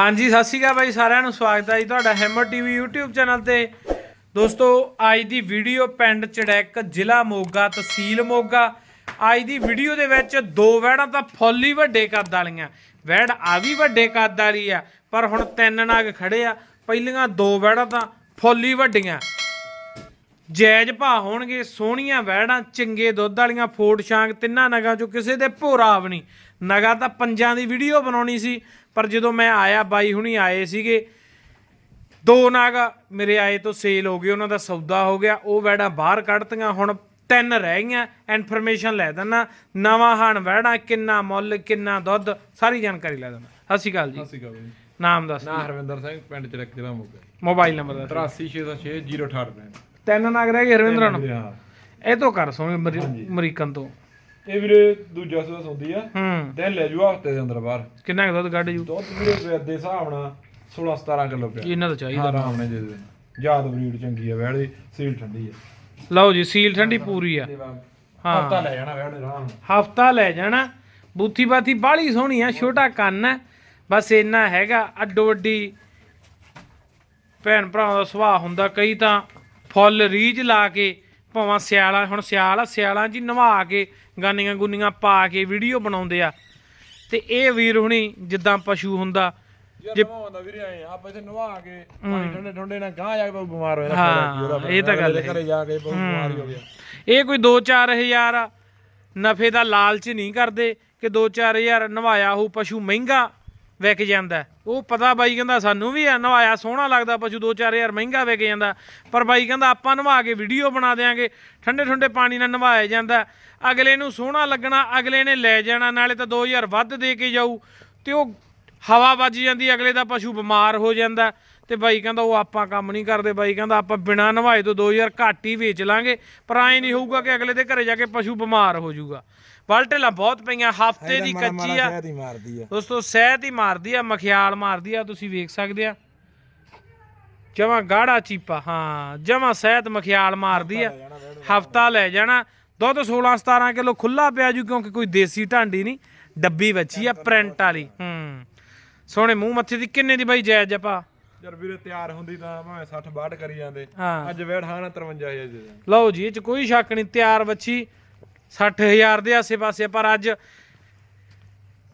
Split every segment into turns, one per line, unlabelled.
ਹਾਂਜੀ, ਸਤਿ ਸ਼੍ਰੀ ਅਕਾਲ ਬਾਈ, ਸਾਰਿਆਂ ਨੂੰ ਸਵਾਗਤ ਹੈ ਜੀ ਤੁਹਾਡਾ ਹੈਮਰ ਟੀਵੀ YouTube ਚੈਨਲ ਤੇ। ਦੋਸਤੋ, ਅੱਜ ਦੀ ਵੀਡੀਓ ਪਿੰਡ ਚੜੈਕ, ਜ਼ਿਲ੍ਹਾ ਮੋਗਾ, ਤਹਿਸੀਲ ਮੋਗਾ। ਅੱਜ ਦੀ ਵੀਡੀਓ ਦੇ ਵਿੱਚ ਦੋ ਵੈੜਾਂ ਤਾਂ ਫੁੱਲ ਹੀ ਵੱਡੇ ਕੱਦ ਵਾਲੀਆਂ। ਵੈੜ ਆ ਵੀ ਵੱਡੇ ਕੱਦ ਵਾਲੀ ਆ, ਪਰ ਹੁਣ ਤਿੰਨ ਨਾਗ ਖੜੇ ਆ। ਪਹਿਲੀਆਂ ਦੋ ਵੈੜਾਂ ਤਾਂ ਫੁੱਲ ਹੀ ਵੱਡੀਆਂ। ਜੈਜ਼ ਭਾ ਹੋਣਗੇ, ਸੋਹਣੀਆਂ ਵਹਿੜਾਂ, ਚੰਗੇ ਦੁੱਧ ਵਾਲੀਆਂ ਫੋਟ ਸ਼ਾਂਗ ਤਿੰਨਾਂ ਨਗਾਂ ਚੋਂ ਕਿਸੇ ਦੇ ਭੋਰਾ ਵੀ ਨਹੀਂ। ਨਗਾ ਤਾਂ ਪੰਜਾਂ ਦੀ ਵੀਡੀਓ ਬਣਾਉਣੀ ਸੀ ਪਰ ਜਦੋਂ ਮੈਂ ਆਇਆ ਬਾਈ ਹੁਣੀ ਆਏ ਸੀਗੇ ਦੋ ਨਾਗ ਮੇਰੇ ਆਏ ਤੋਂ ਸੇਲ ਹੋ ਗਏ ਉਹਨਾਂ ਦਾ ਸੌਦਾ ਹੋ ਗਿਆ ਉਹ ਵਹਿੜਾਂ ਬਾਹਰ ਕੱਢਤੀਆਂ ਹੁਣ ਤਿੰਨ ਰਹਿ ਗਈਆਂ ਇਨਫੋਰਮੇਸ਼ਨ ਲੈ ਦਿੰਨਾ ਨਵਾਂ ਹਣ ਵਹਿੜਾਂ ਕਿੰਨਾ ਮੁੱਲ ਕਿੰਨਾ ਦੁੱਧ ਸਾਰੀ ਜਾਣਕਾਰੀ ਲੈ ਦਿੰਦਾ ਸਤਿ ਸ਼੍ਰੀ ਅਕਾਲ ਜੀ।
ਸਤਿ ਸ਼੍ਰੀ ਅਕਾਲ ਜੀ।
ਨਾਮ ਦੱਸ।
ਨਾ ਹਰਵਿੰਦਰ ਸਿੰਘ ਪਿੰਡ ਚੜਕ ਜ਼ਿਲ੍ਹਾ ਮੋਗਾ।
ਮੋਬਾਈਲ ਨੰਬਰ ਦੱਸ।
83606068
ਤਿੰਨ ਨਾਗ ਰਹਿ ਗਏ ਹਰਵਿੰਦਰ ਨੂੰ? ਇਹ ਤੋਂ ਕਰ ਅਮਰੀ- ਅਮਰੀਕਨ ਤੋਂ।
ਇਹ ਵੀਰੇ ਦੂਜਾ ਸੂਆ ਹੁੰਦੀ ਆ।
ਹੂੰ।
ਦਿਨ ਲੈ ਜੂ ਹਫ਼ਤੇ ਦੇ ਅੰਦਰ ਬਾਹਰ।
ਕਿੰਨਾ ਕੁ ਦੁੱਧ ਕੱਢ ਜੂ?
ਦੁੱਧ ਵੀਰੇ ਦੇ ਹਿਸਾਬ ਨਾਲ 16 17 ਕਿਲੋ ਪਿਆ।
ਇਹਨਾਂ ਦਾ ਚਾਹੀਦਾ।
ਆਰਾਮ ਨਾਲ ਦੇ ਦੇ। ਯਾਦ ਬਰੀਡ ਚੰਗੀ ਆ ਵੈੜੀ ਸੀਲ ਠੰਡੀ ਆ।
ਲਓ ਜੀ ਸੀਲ ਠੰਡੀ ਪੂਰੀ ਆ। ਹਾਂ।
ਹਫਤਾ ਲੈ ਜਾਣਾ ਵੈੜੀ ਆਰਾਮ ਨਾਲ।
ਹਫਤਾ ਲੈ ਜਾਣਾ। ਬੂਥੀ ਬਾਥੀ ਬਾਹਲੀ ਸੋਹਣੀ ਆ ਛੋਟਾ ਕੰਨ ਹੈ ਬਸ ਇੰਨਾ ਹੈਗਾ ਅੱਡੋ ਅੱਡੀ ਭੈਣ ਭਰਾਵਾਂ ਦਾ ਸੁਭਾਅ ਹੁੰਦਾ। ਕਈ ਤਾਂ ਫੁੱਲ ਰੀਝ ਲਾ ਕੇ ਭਾਵਾਂ ਸਿਆਲਾ ਹੁਣ ਸਿਆਲ ਆ ਸਿਆਲਾਂ ਹੀ ਨਵਾ ਕੇ ਗਾਨੀਆਂ ਗੁੰਨੀਆਂ ਪਾ ਕੇ ਵੀਡੀਓ ਬਣਾਉਂਦੇ ਆ। ਤੇ ਇਹ ਵੀਰ ਹੁਣੀ ਜਿੱਦਾਂ ਪਸ਼ੂ ਹੁੰਦਾ
ਜੇ ਨਵਾਉਂਦਾ ਵੀਰੇ ਆਏ ਆਪਾਂ ਇੱਥੇ ਨਵਾ ਕੇ ਪਾਣੀ ਠੰਡੇ ਠੰਡੇ ਨਾਲ ਗਾਂ ਜਾ ਕੇ ਬਹੁਤ ਬਿਮਾਰ ਹੋ ਜਾਂਦਾ
ਹਾਂ, ਇਹ ਤਾਂ ਗੱਲ ਹੈ।
ਘਰੇ ਜਾ ਕੇ ਬਹੁਤ ਬਿਮਾਰੀ ਹੋ ਗਿਆ।
ਇਹ ਕੋਈ 2-4000 ਨਫੇ ਦਾ ਲਾਲਚ ਨਹੀਂ ਕਰਦੇ ਕਿ 2-4000 ਨਵਾਇਆ ਹੋ ਪਸ਼ੂ ਮਹਿੰਗਾ ਵਿਕ ਜਾਂਦਾ। ਉਹ ਪਤਾ ਬਾਈ ਕਹਿੰਦਾ ਸਾਨੂੰ ਵੀ ਆ ਨਵਾਇਆ ਸੋਹਣਾ ਲੱਗਦਾ, ਪਸ਼ੂ 2-4000 ਮਹਿੰਗਾ ਵਿਕ ਜਾਂਦਾ। ਪਰ ਬਾਈ ਕਹਿੰਦਾ ਆਪਾਂ ਨਵਾ ਕੇ ਵੀਡੀਓ ਬਣਾ ਦੇਾਂਗੇ ਠੰਡੇ ਠੰਡੇ ਪਾਣੀ ਨਾਲ ਨਵਾਇਆ ਜਾਂਦਾ। ਅਗਲੇ ਨੂੰ ਸੋਹਣਾ ਲੱਗਣਾ, ਅਗਲੇ ਨੇ ਲੈ ਜਾਣਾ, ਨਾਲੇ ਤਾਂ 2000 ਵੱਧ ਦੇ ਕੇ ਜਾਊ। ਤੇ ਉਹ ਹਵਾ ਵੱਜ ਜਾਂਦੀ, ਅਗਲੇ ਦਾ ਪਸ਼ੂ ਬਿਮਾਰ ਹੋ ਜਾਂਦਾ। ਤੇ ਬਾਈ ਕਹਿੰਦਾ ਉਹ ਆਪਾਂ ਕੰਮ ਨਹੀਂ ਕਰਦੇ, ਬਾਈ ਕਹਿੰਦਾ ਆਪਾਂ ਬਿਨਾ ਨਵਾਏ ਤੋਂ 2000 ਘੱਟ ਹੀ ਵੇਚ ਲਾਂਗੇ। ਪਰ ਐ ਨਹੀਂ ਹੋਊਗਾ ਕਿ ਅਗਲੇ ਦੇ ਘਰੇ ਜਾ ਕੇ ਪਸ਼ੂ ਬਿਮਾਰ ਹੋ ਜਾਊਗਾ। ਬਲਟੇਲਾਂ ਬਹੁਤ ਪਈਆਂ ਹਫ਼ਤੇ ਦੀ ਕੱਚੀ ਆ।
ਹੀ ਮਾਰਦੀ ਆ।
ਦੋਸਤੋ ਸਹਿਤ ਹੀ ਮਾਰਦੀ ਆ ਮਖਿਆਲ ਮਾਰਦੀ ਆ ਤੁਸੀਂ ਵੇਖ ਸਕਦੇ ਆ। ਜਮਾ ਗਾੜਾ ਚੀਪਾ ਹਾਂ ਜਮਾ ਸਹਿਤ ਮਖਿਆਲ ਮਾਰਦੀ ਆ। ਹਫਤਾ ਲੈ ਜਾਣਾ ਦੁੱਧ 16 17 ਕਿਲੋ ਖੁੱਲਾ ਪਿਆ ਜੂ ਕਿਉਂਕਿ ਕੋਈ ਦੇਸੀ ਢਾਂਡੀ ਨਹੀਂ ਡੱਬੀ ਬੱਚੀ ਆ ਪ੍ਰਿੰਟ ਵਾਲੀ ਹੂੰ। ਸੋਹਣੇ ਮੂੰਹ ਮੱਥੇ ਦੀ ਕਿੰਨੇ ਦੀ ਬਾਈ ਜਾਇਜ਼ ਜਪਾ
ਯਾਰ ਵੀਰੇ ਤਿਆਰ ਹੁੰਦੀ ਤਾਂ ਭਾਵੇਂ 60 62 ਕਰੀ ਜਾਂਦੇ। ਅੱਜ ਵੇੜ ਹਾਂ ਨਾ 53000 ਦੇ ਦੇ।
ਲਓ ਜੀ ਇਹ ਚ ਕੋਈ ਸ਼ੱਕ ਨਹੀਂ ਤਿਆਰ ਬੱਚੀ 60000 ਦੇ ਆਸੇ-ਪਾਸੇ ਪਰ ਅੱਜ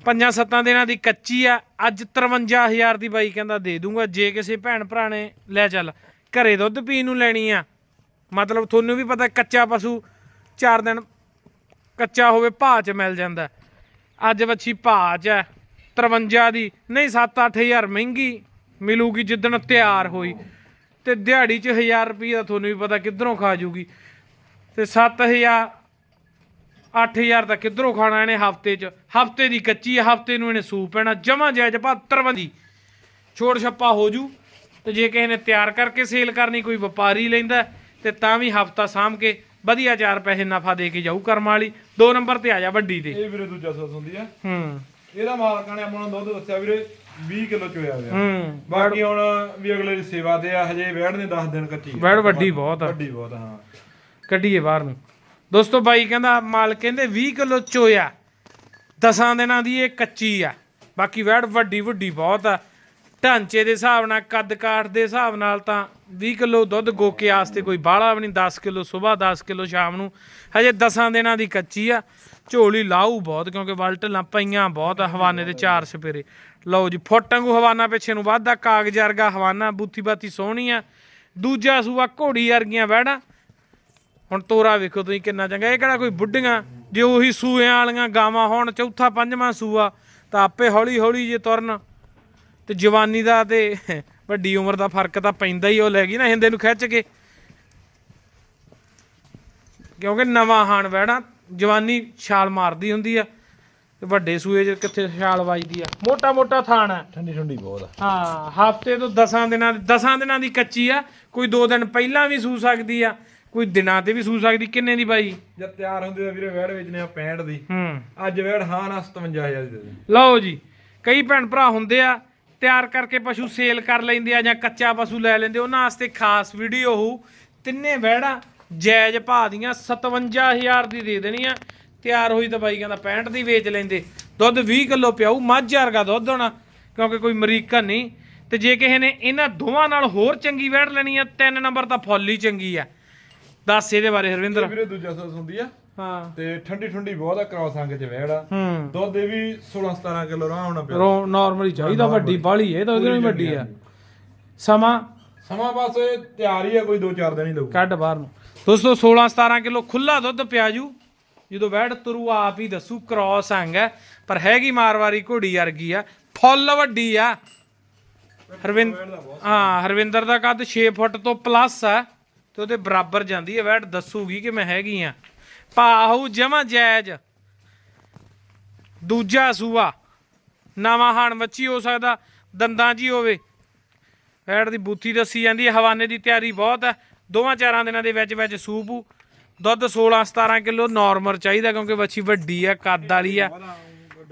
ਪੰਜਾਂ ਸੱਤਾਂ ਦਿਨਾਂ ਦੀ ਕੱਚੀ ਆ। ਅੱਜ 53000 ਦੀ ਬਾਈ ਕਹਿੰਦਾ ਦੇ ਦੂੰਗਾ, ਜੇ ਕਿਸੇ ਭੈਣ ਭਰਾ ਨੇ ਲੈ ਚੱਲ, ਘਰੇ ਦੁੱਧ ਪੀਣ ਨੂੰ ਲੈਣੀ ਆ। ਮਤਲਬ ਤੁਹਾਨੂੰ ਵੀ ਪਤਾ ਕੱਚਾ ਪਸ਼ੂ 4 ਦਿਨ ਕੱਚਾ ਹੋਵੇ, ਭਾਅ 'ਚ ਮਿਲ ਜਾਂਦਾ। ਅੱਜ ਬੱਚੀ ਭਾਅ 'ਚ ਹੈ 53 ਦੀ, ਨਹੀਂ 7-8000 ਮਹਿੰਗੀ ਮਿਲੂਗੀ ਜਿੱਦਣ ਤਿਆਰ ਹੋਈ। ਤੇ ਦਿਹਾੜੀ 'ਚ 1000 ਰੁਪਈਆ ਤੁਹਾਨੂੰ ਵੀ ਪਤਾ ਕਿੱਧਰੋਂ ਖਾ ਜੂਗੀ। ਤੇ 7000 8000 ਤਾਂ ਕਿੱਧਰੋਂ ਖਾਣਾ ਇਹਨੇ ਹਫ਼ਤੇ 'ਚ? ਹਫ਼ਤੇ ਦੀ ਕੱਚੀ ਹਫ਼ਤੇ ਨੂੰ ਇਹਨੇ ਸੂਪ ਪੈਣਾ। ਜਮਾ ਜਾਇਜ਼ 75 ਦੀ ਛੋੜ ਛੱਪਾ ਹੋ ਜੂ। ਤੇ ਜੇ ਕਿਸੇ ਨੇ ਤਿਆਰ ਕਰਕੇ ਸੇਲ ਕਰਨੀ ਕੋਈ ਵਪਾਰੀ ਲੈਂਦਾ ਤੇ ਤਾਂ ਵੀ ਹਫਤਾ ਸਾਂਭ ਕੇ ਵਧੀਆ ਚਾਰ ਪੈਸੇ ਨਫਾ ਦੇ ਕੇ ਜਾਊ ਕਰਮ ਵਾਲੀ। ਦੋ ਨੰਬਰ ਤੇ ਆ ਜਾ ਵੱਡੀ ਤੇ।
ਇਹ ਵੀਰੇ ਦੂਜਾ ਸੋਸ ਹੁੰਦੀ ਆ।
ਹੂੰ।
ਇਹਦਾ ਮਾਲਕਾਂ ਨੇ ਆਪਾਂ ਨੂੰ ਦੁੱਧ ਦੱਸਿਆ ਵੀਰੇ 20 ਕਿਲੋ ਚੋਇਆ ਹੋਇਆ।
ਹੂੰ।
ਬਾਕੀ ਹੁਣ ਵੀ ਅਗਲੇ ਦੀ ਸੇਵਾ ਤੇ ਆ ਹਜੇ ਵੇੜ ਨੇ 10 ਦਿਨ ਆ।
ਵੈੜ ਵੱਡੀ ਬਹੁਤ ਆ।
ਵੱਡੀ ਬਹੁਤ ਹਾਂ।
ਕੱਢੀਏ ਬਾਹਰ ਨੂੰ। ਦੋਸਤੋ ਬਾਈ ਕਹਿੰਦਾ ਮਾਲ ਕਹਿੰਦੇ 20 ਕਿਲੋ ਚੋਇਆ। ਦਸਾਂ ਦਿਨਾਂ ਦੀ ਇਹ ਕੱਚੀ ਆ। ਬਾਕੀ ਵੈੜ ਵੱਡੀ ਵੱਡੀ ਬਹੁਤ ਆ। ਢਾਂਚੇ ਦੇ ਹਿਸਾਬ ਨਾਲ, ਕੱਦ ਕਾਠ ਦੇ ਹਿਸਾਬ ਨਾਲ ਤਾਂ 20 ਕਿਲੋ ਦੁੱਧ ਗੋਕੇ ਆਸਤੇ ਕੋਈ ਬਾਹਲਾ ਵੀ ਨਹੀਂ। 10 ਕਿਲੋ ਸਵੇਰ 10 ਕਿਲੋ ਸ਼ਾਮ ਨੂੰ। ਹਜੇ ਦਸਾਂ ਦਿਨਾਂ ਦੀ ਕੱਚੀ ਆ। ਝੋਲੀ ਲਾਊ ਬਹੁਤ, ਕਿਉਂਕਿ ਵਲਟਲਾਂ ਪਈਆਂ ਬਹੁਤ ਆ ਹਵਾਨੇ ਦੇ ਚਾਰ ਸਪੇਰੇ। ਲਓ ਜੀ, ਫੁੱਟ ਵਾਂਗੂ ਹਵਾਨਾ ਪਿੱਛੇ ਨੂੰ ਵੱਧਦਾ। ਕਾਗਜ਼ ਵਰਗਾ ਹਵਾਨਾ, ਬੂਥੀ ਬਾਤੀ ਸੋਹਣੀ ਆ। ਦੂਜਾ ਸੂਆ ਘੋੜੀ ਵਰਗੀਆਂ ਵੈੜਾਂ। ਹੁਣ ਤੋਰਾ ਵੇਖੋ ਤੁਸੀਂ ਕਿੰਨਾ ਚੰਗਾ ਇਹ ਕਿਹੜਾ ਕੋਈ ਬੁੱਢੀਆਂ ਜੇ ਉਹੀ ਸੂਇਆਂ ਵਾਲੀਆਂ ਗਾਵਾਂ ਹੋਣ ਚੌਥਾ ਪੰਜਵਾਂ ਸੂਆ ਤਾਂ ਆਪੇ ਹੌਲੀ ਹੌਲੀ ਜੇ ਤੁਰਨ। ਤੇ ਜਵਾਨੀ ਦਾ ਤੇ ਵੱਡੀ ਉਮਰ ਦਾ ਫ਼ਰਕ ਤਾਂ ਪੈਂਦਾ ਹੀ ਉਹ ਲੈ ਗਈ ਨਾ ਹਿੰਦੇ ਨੂੰ ਖਿੱਚ ਕੇ। ਕਿਉਂਕਿ ਨਵਾਂ ਹਾਣ ਵਹਿਣਾ ਜਵਾਨੀ ਛਾਲ ਮਾਰਦੀ ਹੁੰਦੀ ਆ ਤੇ ਵੱਡੇ ਸੂਏ 'ਚ ਕਿੱਥੇ ਛਾਲ ਵੱਜਦੀ ਆ। ਮੋਟਾ ਮੋਟਾ ਥਾਣ ਆ।
ਠੰਡੀ ਠੰਡੀ ਬਹੁਤ ਆ।
ਹਾਂ ਹਫ਼ਤੇ ਤੋਂ 10 ਦਿਨਾਂ ਦੀ 10 ਦਿਨਾਂ ਦੀ ਕੱਚੀ ਆ ਕੋਈ 2 ਦਿਨ ਪਹਿਲਾਂ ਵੀ ਸੂ ਸਕਦੀ ਆ ਕੋਈ ਦਿਨਾਂ ਤੇ ਵੀ ਸੂ ਸਕਦੀ ਕਿੰਨੇ ਦੀ ਬਾਈ?
ਜਦ ਤਿਆਰ ਹੁੰਦੇ ਆ ਵੀਰੇ ਵੇੜ ਵੇਚਨੇ ਆ 65 ਦੀ।
ਹੂੰ।
ਅੱਜ ਵੇੜ ਹਾਂ ਨਾ 57000 ਦੀ ਦੇ ਦੇ।
ਲਓ ਜੀ ਕਈ ਭੈਣ ਭਰਾ ਹੁੰਦੇ ਆ ਤਿਆਰ ਕਰਕੇ ਪਸ਼ੂ ਸੇਲ ਕਰ ਲੈਂਦੇ ਆ ਜਾਂ ਕੱਚਾ ਪਸ਼ੂ ਲੈ ਲੈਂਦੇ ਉਹਨਾਂ ਵਾਸਤੇ ਖਾਸ ਵੀਡੀਓ ਹੋਊ। ਤਿੰਨੇ ਵਹਿੜਾਂ ਜਾਇਜ਼ ਭਾਅ ਦੀਆਂ 57000 ਦੀ ਦੇ ਦੇਣੀ ਆ ਤਿਆਰ ਹੋਈ ਤਾਂ ਬਾਈ ਕਹਿੰਦਾ 65 ਦੀ ਵੇਚ ਲੈਂਦੇ। ਦੁੱਧ 20 ਕਿਲੋ ਪਿਆਊ ਮੱਝ ਵਰਗਾ ਦੁੱਧ ਹੋਣਾ ਕਿਉਂਕਿ ਕੋਈ ਅਮਰੀਕਨ ਨਹੀਂ। ਤੇ ਜੇ ਕਿਸੇ ਨੇ ਇਹਨਾਂ ਦੋਵਾਂ ਨਾਲ ਹੋਰ ਚੰਗੀ ਵੈੜ ਲੈਣੀ ਆ ਤਿੰਨ ਨੰਬਰ ਤਾਂ ਫੁੱਲ ਹੀ ਚੰਗੀ ਆ। ਦੱਸ ਇਹਦੇ ਬਾਰੇ ਹਰਵਿੰਦਰ।
ਵੀਰੇ ਦੂਜਾ ਸੂਸ ਹੁੰਦੀ ਆ।
ਹਾਂ।
ਤੇ ਠੰਡੀ ਠੰਡੀ ਬਹੁਤ ਆ ਕ੍ਰਾਸ ਅੰਗ ਚ ਵਹਿੜਾ।
ਹੂੰ।
ਦੁੱਧ ਇਹ ਵੀ 16 17 ਕਿਲੋ ਆਰਾਮ ਨਾਲ ਪਿਆ।
ਰੋ ਨਾਰਮਲੀ ਚਾਹੀਦਾ ਵੱਡੀ ਬਾਲੀ ਇਹ ਤਾਂ ਉਹਦੇ ਨਾਲ ਵੱਡੀ ਆ। ਸਮਾਂ?
ਸਮਾਂ ਬਸ ਇਹ ਤਿਆਰ ਆ ਕੋਈ 2-4 ਦਿਨ ਹੀ ਲੱਗੂ
ਕੱਢ ਬਾਹਰ ਨੂੰ। ਦੋਸਤੋ 16 17 ਕਿਲੋ ਖੁੱਲਾ ਦੁੱਧ ਪਿਆ ਜੂ ਜਦੋਂ ਵੈੜ ਤੁਰੂ ਆਪ ਹੀ ਦੱਸੂ ਕ੍ਰਾਸ ਅੰਗ ਹੈ। ਪਰ ਹੈਗੀ ਮਾਰਵਾਰੀ ਘੋੜੀ ਵਰਗੀ ਆ। ਫੁੱਲ ਵੱਡੀ ਆ। ਹਰਵਿੰਦਰ ਹਾਂ ਹਰਵਿੰਦਰ ਦਾ ਕੱਦ 6 ਫੁੱਟ ਤੋਂ ਪਲੱਸ ਆ। ਤੇ ਉਹਦੇ ਬਰਾਬਰ ਜਾਂਦੀ ਹੈ, ਵੈਟ ਦੱਸੂਗੀ ਕਿ ਮੈਂ ਹੈਗੀ ਆ। ਪਾਹੂ ਜਮਾ ਜਾਇਜ਼। ਦੂਜਾ ਸੂਆ। ਨਵਾਂ ਹਾਣ ਬੱਚੀ ਹੋ ਸਕਦਾ, ਦੰਦਾਂ 'ਚ ਹੀ ਹੋਵੇ। ਵੈਟ ਦੀ ਬੂਥੀ ਦੱਸੀ ਜਾਂਦੀ ਹੈ, ਹਵਾਨੇ ਦੀ ਤਿਆਰੀ ਬਹੁਤ ਹੈ। ਦੋਵਾਂ ਚਾਰਾਂ ਦਿਨਾਂ ਦੇ ਵਿੱਚ ਵਿੱਚ ਸੂਪੂ ਦੁੱਧ 16 17 ਕਿਲੋ ਨਾਰਮਲ ਚਾਹੀਦਾ ਕਿਉਂਕਿ ਵੱਛੀ ਵੱਡੀ ਆ ਕੱਦ ਵਾਲੀ ਆ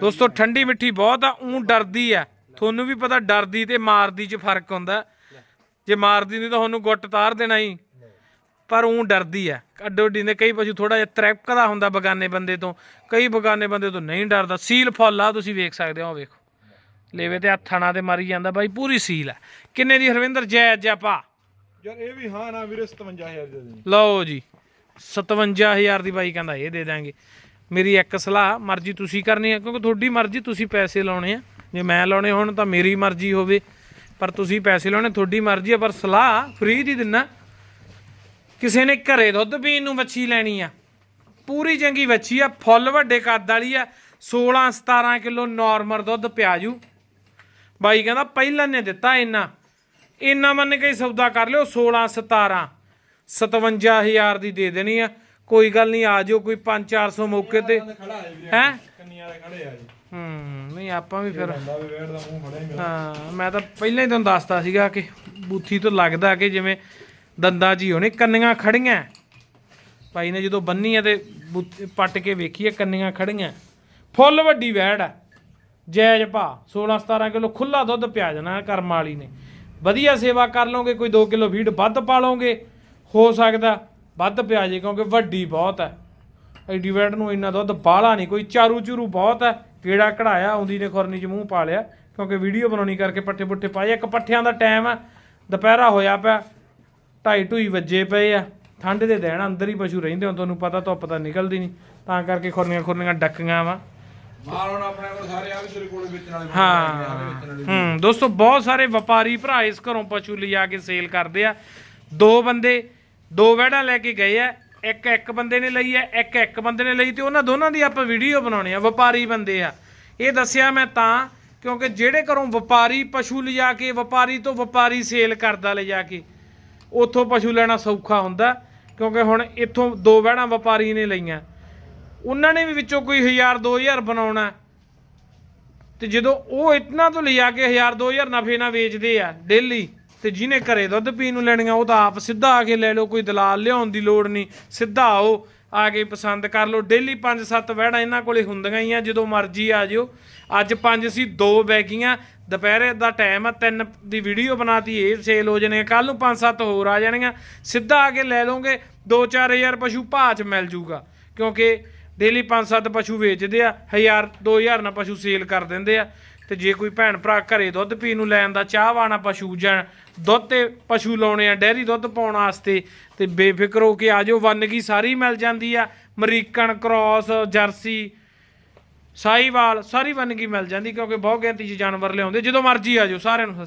ਦੋਸਤੋ, ਠੰਡੀ ਮਿੱਠੀ ਬਹੁਤ ਆ ਉਂ ਡਰਦੀ ਆ ਤੁਹਾਨੂੰ ਵੀ ਪਤਾ, ਡਰਦੀ ਤੇ ਮਾਰਦੀ 'ਚ ਫ਼ਰਕ ਹੁੰਦਾ। ਜੇ ਮਾਰਦੀ ਨਹੀਂ ਤਾਂ ਤੁਹਾਨੂੰ ਗੁੱਟ ਤਾਰ ਦੇਣਾ ਹੀ। ਪਰ ਉਂ ਡਰਦੀ ਆ ਅੱਡੋ ਅੱਡੀ ਨੇ ਕਈ ਪਸ਼ੂ ਥੋੜਾ ਜਿਹਾ ਤਰਕਦਾ ਹੁੰਦਾ ਬਗਾਨੇ ਬੰਦੇ ਤੋਂ। ਕਈ ਬਗਾਨੇ ਬੰਦੇ ਤੋਂ ਨਹੀਂ ਡਰਦਾ। ਸੀਲ ਫੁੱਲ ਆ ਤੁਸੀਂ ਵੇਖ ਸਕਦੇ ਹੋ ਵੇਖੋ। ਲੇਵੇ ਤੇ ਹੱਥਾਂ ਤੇ ਮਾਰੀ ਜਾਂਦਾ। ਬਾਈ ਪੂਰੀ ਸੀਲ ਆ ਕਿੰਨੇ ਦੀ ਹਰਵਿੰਦਰ? ਜੈ ਜਪਾ
ਯਾਰ ਇਹ ਵੀ ਹਾਂ ਨਾ ਵੀਰੇ 57000 ਦੇ ਦੇ
ਲਓ ਜੀ 57000 ਦੀ ਬਾਈ ਕਹਿੰਦਾ ਇਹ ਦੇ ਦਾਂਗੇ। ਮੇਰੀ ਇੱਕ ਸਲਾਹ ਮਰਜ਼ੀ ਤੁਸੀਂ ਕਰਨੀ ਹੈ ਕਿਉਂਕਿ ਤੁਹਾਡੀ ਮਰਜ਼ੀ ਤੁਸੀਂ ਪੈਸੇ ਲਾਉਣੇ ਆ। ਜੇ ਮੈਂ ਲਾਉਣੇ ਹੋਣ ਤਾਂ ਮੇਰੀ ਮਰਜ਼ੀ ਹੋਵੇ ਪਰ ਤੁਸੀਂ ਪੈਸੇ ਲਾਉਣੇ ਤੁਹਾਡੀ ਮਰਜ਼ੀ ਆ। ਪਰ ਸਲਾਹ ਫ੍ਰੀ ਦੀ ਦਿੰਨਾ। ਕਿਸੇ ਨੇ ਘਰੇ ਦੁੱਧ ਪੀਣ ਨੂੰ ਵੱਛੀ ਲੈਣੀ ਆ। ਪੂਰੀ ਚੰਗੀ ਵੱਛੀ ਆ ਫੁੱਲ ਵੱਡੇ ਕੱਦ ਵਾਲੀ ਆ 16 17 ਕਿਲੋ ਨਾਰਮਲ ਦੁੱਧ ਪਿਆਜੂ। ਬਾਈ ਕਹਿੰਦਾ ਪਹਿਲਾਂ ਨੇ ਦਿੱਤਾ ਇੰਨਾ। ਇੰਨਾ ਮੰਨ ਕੇ ਸੌਦਾ ਕਰ ਲਿਓ 16 17 57000 ਦੀ ਦੇ ਦੇਣੀ ਆ। ਕੋਈ ਗੱਲ ਨਹੀਂ ਆ ਜਾਓ ਕੋਈ 5-400 ਮੌਕੇ ਤੇ।
ਹੈ ਕੰਨੀਆਂ ਵਾਲੇ ਖੜੇ ਆ ਜੀ?
ਹੂੰ ਨਹੀਂ ਆਪਾਂ ਵੀ ਫਿਰ
ਹਾਂ
ਮੈਂ ਤਾਂ ਪਹਿਲਾਂ ਹੀ ਤੁਹਾਨੂੰ ਦੱਸਤਾ ਸੀਗਾ ਕਿ ਬੂਥੀ ਤੋਂ ਲੱਗਦਾ ਕਿ ਜਿਵੇਂ ਦੰਦਾਂ ਜੀ ਹੀ ਹੋਣੇ, ਕੰਨੀਆਂ ਖੜੀਆਂ। ਭਾਈ ਨੇ ਜਦੋਂ ਬੰਨੀ ਆ ਤੇ ਬੂਥ- ਪੱਟ ਕੇ ਵੇਖੀ ਆ, ਕੰਨੀਆਂ ਖੜੀਆਂ। ਫੁੱਲ ਵੱਡੀ ਵੈੜ ਆ। ਜਾਇਜ਼ ਭਾ 16 17 ਕਿਲੋ ਖੁੱਲਾ ਦੁੱਧ ਪਿਆ ਜਾਣਾ ਕਰਮ ਵਾਲੀ ਨੇ। ਵਧੀਆ ਸੇਵਾ ਕਰ ਲਓਗੇ, ਕੋਈ 2 ਕਿਲੋ ਫੀਡ ਵੱਧ ਪਾ ਲਓਗੇ। ਹੋ ਸਕਦਾ ਵੱਧ ਪਿਆ ਜੇ, ਕਿਉਂਕਿ ਵੱਡੀ ਬਹੁਤ ਹੈ ਐਡੀ ਵੈੜ ਨੂੰ ਇੰਨਾ ਦੁੱਧ ਬਾਹਲਾ ਨਹੀਂ, ਕੋਈ ਚਾਰੂ ਚੂਰੂ ਬਹੁਤ ਹੈ ਕੀੜਾ ਕਢਾਇਆ, ਆਉਂਦੀ ਨੇ ਖੁਰਨੀ 'ਚ ਮੂੰਹ ਪਾ ਲਿਆ। ਕਿਉਂਕਿ ਵੀਡੀਓ ਬਣਾਉਣੀ ਕਰਕੇ ਪੱਠੇ ਪੁੱਠੇ ਪਾਏ, ਇੱਕ ਪੱਠਿਆਂ ਦਾ ਟਾਈਮ ਹੈ ਦੁਪਹਿਰਾ ਹੋਇਆ ਪਿਆ। ਢਾਈ ਢੂਈ ਵੱਜੇ ਪਏ ਆ। ਠੰਡ ਦੇ ਦਿਨ ਅੰਦਰ ਹੀ ਪਸ਼ੂ ਰਹਿੰਦੇ ਹੁਣ ਤੁਹਾਨੂੰ ਪਤਾ ਧੁੱਪ ਤਾਂ ਨਿਕਲਦੀ ਨਹੀਂ। ਤਾਂ ਕਰਕੇ ਖੁਰਨੀਆਂ ਖੁਰਨੀਆਂ ਡੱਕੀਆਂ ਵਾ।
ਮਾਲ ਹੁਣ ਆਪਣੇ ਕੋਲ ਸਾਰੇ ਆ ਵੀ ਤੇਰੇ ਕੋਲ ਵੇਚਣ ਵਾਲੇ ਬੰਦੇ ਹੈਗੇ, ਆ ਵੀ ਵੇਚਣ ਵਾਲੇ
ਹੂੰ ਦੋਸਤੋ ਬਹੁਤ ਸਾਰੇ ਵਪਾਰੀ ਭਰਾ ਇਸ ਘਰੋਂ ਪਸ਼ੂ ਲਿਜਾ ਕੇ ਸੇਲ ਕਰਦੇ ਆ। ਦੋ ਬੰਦੇ ਦੋ ਵਹਿੜਾਂ ਲੈ ਕੇ ਗਏ ਆ। ਇੱਕ ਇੱਕ ਬੰਦੇ ਨੇ ਲਈ ਆ ਇੱਕ ਇੱਕ ਬੰਦੇ ਨੇ ਲਈ ਤੇ ਉਹਨਾਂ ਦੋਨਾਂ ਦੀ ਆਪਾਂ ਵੀਡੀਓ ਬਣਾਉਣੀ ਆ ਵਪਾਰੀ ਬੰਦੇ ਆ। ਇਹ ਦੱਸਿਆ ਮੈਂ ਤਾਂ ਕਿਉਂਕਿ ਜਿਹੜੇ ਘਰੋਂ ਵਪਾਰੀ ਪਸ਼ੂ ਲਿਜਾ ਕੇ ਵਪਾਰੀ ਤੋਂ ਵਪਾਰੀ ਸੇਲ ਕਰਦਾ ਲਿਜਾ ਕੇ ਉੱਥੋਂ ਪਸ਼ੂ ਲੈਣਾ ਸੌਖਾ ਹੁੰਦਾ, ਕਿਉਂਕਿ ਹੁਣ ਇੱਥੋਂ ਦੋ ਵਹਿਣਾ ਵਪਾਰੀ ਨੇ ਲਈਆਂ। ਉਹਨਾਂ ਨੇ ਵੀ ਵਿੱਚੋਂ ਕੋਈ 1000 2000 ਬਣਾਉਣਾ। ਤੇ ਜਦੋਂ ਉਹ ਇਤਨਾ ਤੋਂ ਲਿਜਾ ਕੇ 1000 2000 ਨਫੇ ਨਾਲ ਵੇਚਦੇ ਆ ਡੇਲੀ, ਤੇ ਜਿਹਨੇ ਘਰੇ ਦੁੱਧ ਪੀਣ ਨੂੰ ਲੈਣੀਆਂ, ਉਹ ਤਾਂ ਆਪ ਸਿੱਧਾ ਆ ਕੇ ਲੈ ਲਓ, ਕੋਈ ਦਲਾਲ ਲਿਆਉਣ ਦੀ ਲੋੜ ਨਹੀਂ, ਸਿੱਧਾ ਆਓ। ਆ ਕੇ ਪਸੰਦ ਕਰ ਲਓ। ਡੇਲੀ 5-7 ਵਹਿੜਾਂ ਇਹਨਾਂ ਕੋਲੇ ਹੁੰਦੀਆਂ ਹੀ ਆ, ਜਦੋਂ ਮਰਜ਼ੀ ਆ ਜਿਓ। ਅੱਜ ਪੰਜ ਸੀ, ਦੋ ਬੈਗੀਆਂ ਦੁਪਹਿਰੇ ਦਾ ਟਾਈਮ ਆ, ਤਿੰਨ ਦੀ ਵੀਡੀਓ ਬਣਾਤੀ, ਇਹ ਸੇਲ ਹੋ ਜਾਣੇ ਕੱਲ ਨੂੰ 5-7 ਹੋਰ ਆ ਜਾਣਗੀਆਂ ਸਿੱਧਾ ਆ ਕੇ ਲੈ ਲਓਗੇ 2-4000 ਪਸ਼ੂ ਭਾਅ 'ਚ ਮਿਲ ਜੂਗਾ। ਕਿਉਂਕਿ ਡੇਲੀ 5-7 ਪਸ਼ੂ ਵੇਚਦੇ ਆ 1000 2000 ਨਾਲ ਪਸ਼ੂ ਸੇਲ ਕਰ ਦਿੰਦੇ ਆ। ਤੇ ਜੇ ਕੋਈ ਭੈਣ ਭਰਾ ਘਰੇ ਦੁੱਧ ਪੀਣ ਨੂੰ ਲੈਣ ਦਾ ਚਾਹਵਾਨਾ ਪਸ਼ੂ ਜਾਂ ਦੁੱਧ ਤੇ ਪਸ਼ੂ ਲਾਉਣੇ ਆ, ਡੈਰੀ ਦੁੱਧ ਪਾਉਣ ਵਾਸਤੇ, ਤੇ ਬੇਫਿਕਰ ਹੋ ਕੇ ਆਜੋ ਵੰਨਗੀ ਸਾਰੀ ਮਿਲ ਜਾਂਦੀ ਆ। ਅਮਰੀਕਨ ਕ੍ਰਾਸ, ਜਰਸੀ ਸਾਈਵਾਲ ਸਾਰੀ ਵੰਨਗੀ ਮਿਲ ਜਾਂਦੀ ਕਿਉਂਕਿ ਬਹੁਤ ਗਿਣਤੀ 'ਚ ਜਾਨਵਰ ਲਿਆਉਂਦੇ, ਜਦੋਂ ਮਰਜ਼ੀ ਆਜੋ ਸਾਰਿਆਂ ਨੂੰ ਸਤਿ